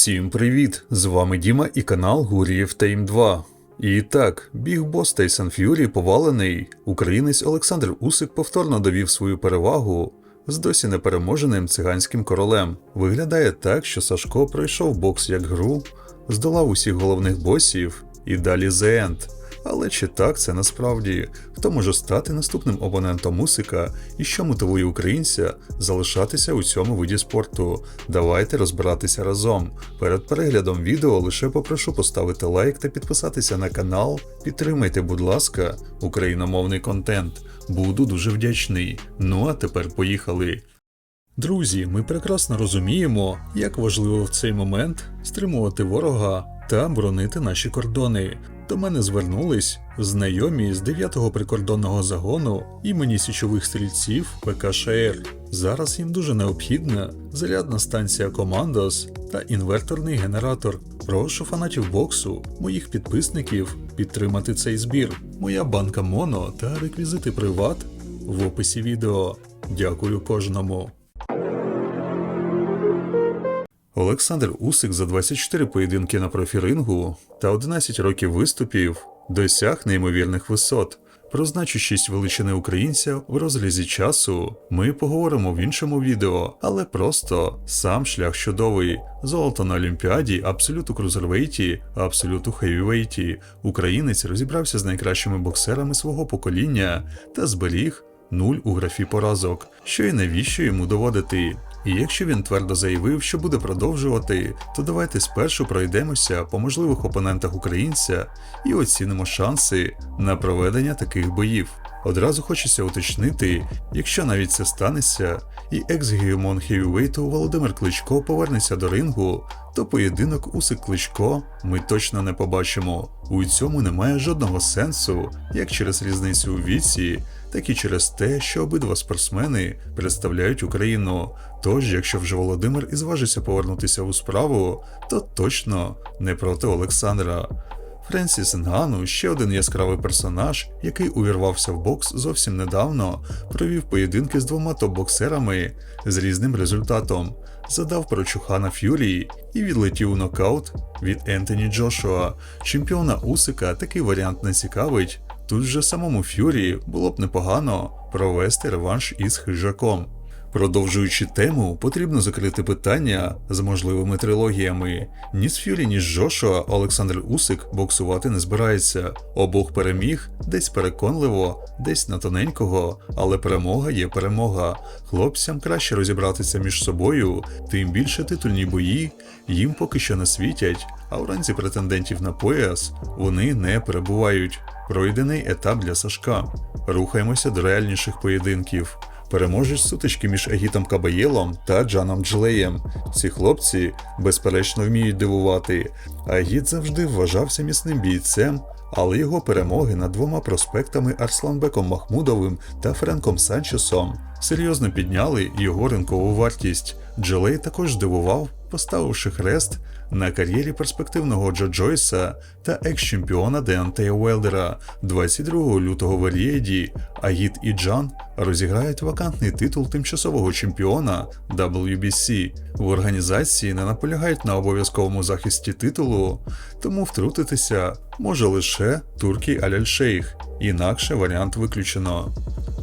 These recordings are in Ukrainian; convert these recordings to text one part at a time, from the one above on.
Всім привіт! З вами Діма і канал Гурієв Тейм 2. І так, біг бос Тайсон Ф'юрі повалений. Українець Олександр Усик повторно довів свою перевагу з досі непереможеним циганським королем. Виглядає так, що Сашко пройшов бокс як гру, здолав усіх головних босів і далі The End. Але чи так це насправді? Хто може стати наступним опонентом Усика і що мотивує українця залишатися у цьому виді спорту? Давайте розбиратися разом. Перед переглядом відео лише попрошу поставити лайк та підписатися на канал. Підтримайте, будь ласка, україномовний контент. Буду дуже вдячний. Ну а тепер поїхали. Друзі, ми прекрасно розуміємо, як важливо в цей момент стримувати ворога та боронити наші кордони. До мене звернулись знайомі з 9-го прикордонного загону імені січових стрільців ПКШР. Зараз їм дуже необхідна зарядна станція Командос та інверторний генератор. Прошу фанатів боксу, моїх підписників підтримати цей збір. Моя банка Моно та реквізити приват в описі відео. Дякую кожному. Олександр Усик за 24 поєдинки на профірингу та 11 років виступів досяг неймовірних висот. Про значущість величини українця в розрізі часу ми поговоримо в іншому відео, але просто сам шлях чудовий. Золото на Олімпіаді, абсолюту крузервейті, абсолюту хейвейті. Українець розібрався з найкращими боксерами свого покоління та зберіг нуль у графі поразок, що і навіщо йому доводити. І якщо він твердо заявив, що буде продовжувати, то давайте спершу пройдемося по можливих опонентах українця і оцінимо шанси на проведення таких боїв. Одразу хочеться уточнити, якщо навіть це станеться, і екс-гегемон хевівейту Володимир Кличко повернеться до рингу, то поєдинок Усик Кличко ми точно не побачимо. У цьому немає жодного сенсу, як через різницю у віці, так і через те, що обидва спортсмени представляють Україну. Тож, якщо вже Володимир і зважиться повернутися у справу, то точно не проти Олександра. Френсіс Нгану, ще один яскравий персонаж, який увірвався в бокс зовсім недавно, провів поєдинки з двома топ-боксерами з різним результатом, задав про Чухана Ф'юрі і відлетів у нокаут від Ентоні Джошуа. Чемпіона Усика такий варіант не цікавить. Тут же самому Ф'юрі було б непогано провести реванш із хижаком. Продовжуючи тему, потрібно закрити питання з можливими трилогіями. Ні з Фюрі, ні з Джошуа Олександр Усик боксувати не збирається. Обох переміг десь переконливо, десь на тоненького, але перемога є перемога. Хлопцям краще розібратися між собою, тим більше титульні бої їм поки що не світять, а в ранці претендентів на пояс вони не перебувають. Пройдений етап для Сашка. Рухаємося до реальніших поєдинків. Переможець сутички між Егітом Кабаєлом та Джаном Джлеєм. Ці хлопці безперечно вміють дивувати. Агіт завжди вважався міцним бійцем, але його перемоги над двома проспектами Арсланбеком Махмудовим та Френком Санчесом серйозно підняли його ринкову вартість. Джилей також здивував, поставивши хрест на кар'єрі перспективного Джо Джойса та екс-чемпіона Деонтея Уелдера 22 лютого в Арієді Агіт і Джан розіграють вакантний титул тимчасового чемпіона WBC. В організації не наполягають на обов'язковому захисті титулу, тому втрутитися може лише Туркій Аляль-Шейх, інакше варіант виключено.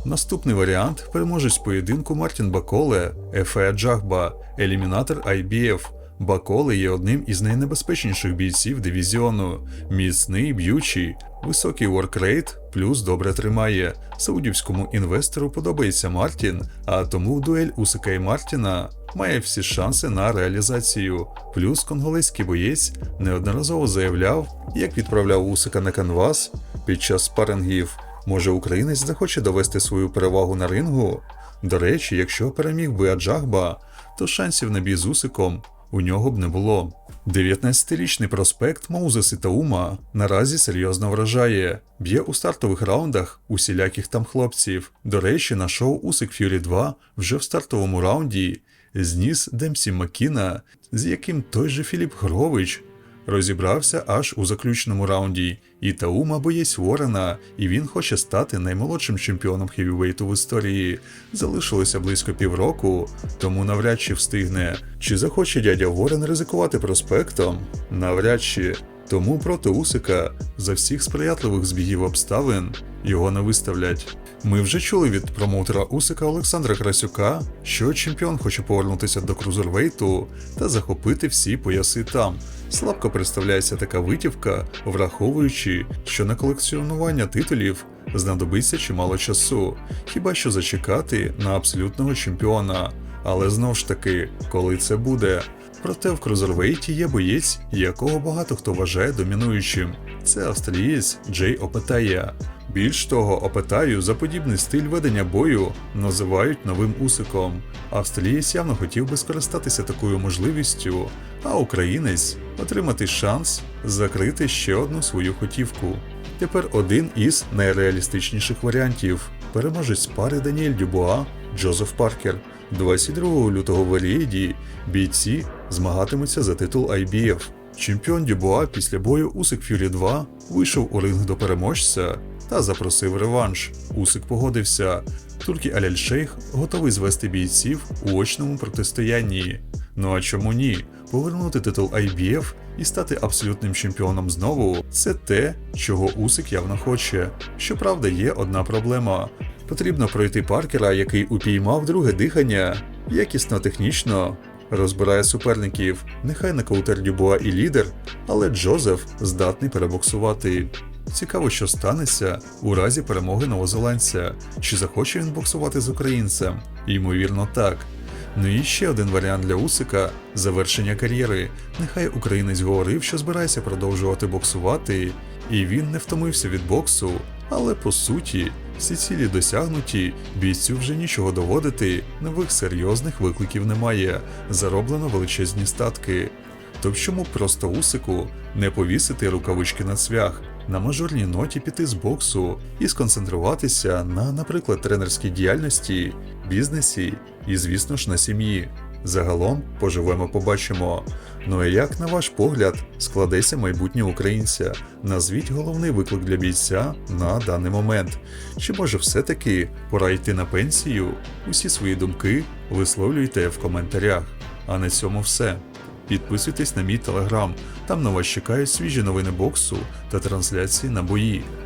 Наступний варіант переможець поєдинку Мартін Баколе, Ефе Джахба, елімінатор IBF. Баколе є одним із найнебезпечніших бійців дивізіону. Міцний, б'ючий, високий воркрейт, плюс добре тримає. Саудівському інвестору подобається Мартін, а тому дуель Усика і Мартіна має всі шанси на реалізацію. Плюс конголезький боєць неодноразово заявляв, як відправляв Усика на канвас під час спарингів. Може, українець захоче довести свою перевагу на рингу? До речі, якщо переміг би Аджахба, то шансів на бій з Усиком у нього б не було. 19-річний проспект Моузес Таума наразі серйозно вражає, б'є у стартових раундах усіляких там хлопців. До речі, на шоу Усик Ф'юрі 2 вже в стартовому раунді зніс Демсі Макіна, з яким той же Філіп Грович розібрався аж у заключному раунді. І Таума боєць Ворена, і він хоче стати наймолодшим чемпіоном хевівейту в історії. Залишилося близько півроку, тому навряд чи встигне. Чи захоче дядя Ворен ризикувати проспектом? Навряд чи. Тому проти Усика за всіх сприятливих збігів обставин його не виставлять. Ми вже чули від промоутера Усика Олександра Красюка, що чемпіон хоче повернутися до крузервейту та захопити всі пояси там. Слабко представляється така витівка, враховуючи, що на колекціонування титулів знадобиться чимало часу, хіба що зачекати на абсолютного чемпіона. Але знов ж таки, коли це буде. Проте в крузервейті є боєць, якого багато хто вважає домінуючим. Це австралієць Джей Опетая. Більш того, Опетаю за подібний стиль ведення бою називають новим усиком. Австралієць явно хотів би скористатися такою можливістю, а українець отримати шанс закрити ще одну свою хотівку. Тепер один із найреалістичніших варіантів переможець пари Даніель Дюбуа Джозеф Паркер. 22 лютого в Елієді бійці змагатимуться за титул IBF. Чемпіон Дюбуа після бою Усик Фюрі 2 вийшов у ринг до переможця та запросив реванш. Усик погодився. Туркі Аляль Шейх готовий звести бійців у очному протистоянні. Ну а чому ні? Повернути титул IBF і стати абсолютним чемпіоном знову це те, чого Усик явно хоче. Щоправда, є одна проблема. Потрібно пройти паркера, який упіймав друге дихання, якісно технічно розбирає суперників. Нехай нокаутер Дюбуа і лідер, але Джозеф здатний перебоксувати. Цікаво, що станеться у разі перемоги новозеландця. Чи захоче він боксувати з українцем? Ймовірно, так. Ну і ще один варіант для Усика завершення кар'єри. Нехай українець говорив, що збирається продовжувати боксувати, і він не втомився від боксу, але по суті, всі цілі досягнуті, бійцю вже нічого доводити, нових серйозних викликів немає, зароблено величезні статки. То чому просто Усику не повісити рукавички на цвях, на мажорній ноті піти з боксу і сконцентруватися на, наприклад, тренерській діяльності, бізнесі і, звісно ж, на сім'ї. Загалом поживемо, побачимо. Ну а як, на ваш погляд, складеться майбутнє українця? Назвіть головний виклик для бійця на даний момент. Чи може все-таки пора йти на пенсію? Усі свої думки висловлюйте в коментарях. А на цьому все. Підписуйтесь на мій телеграм, там на вас чекають свіжі новини боксу та трансляції на бої,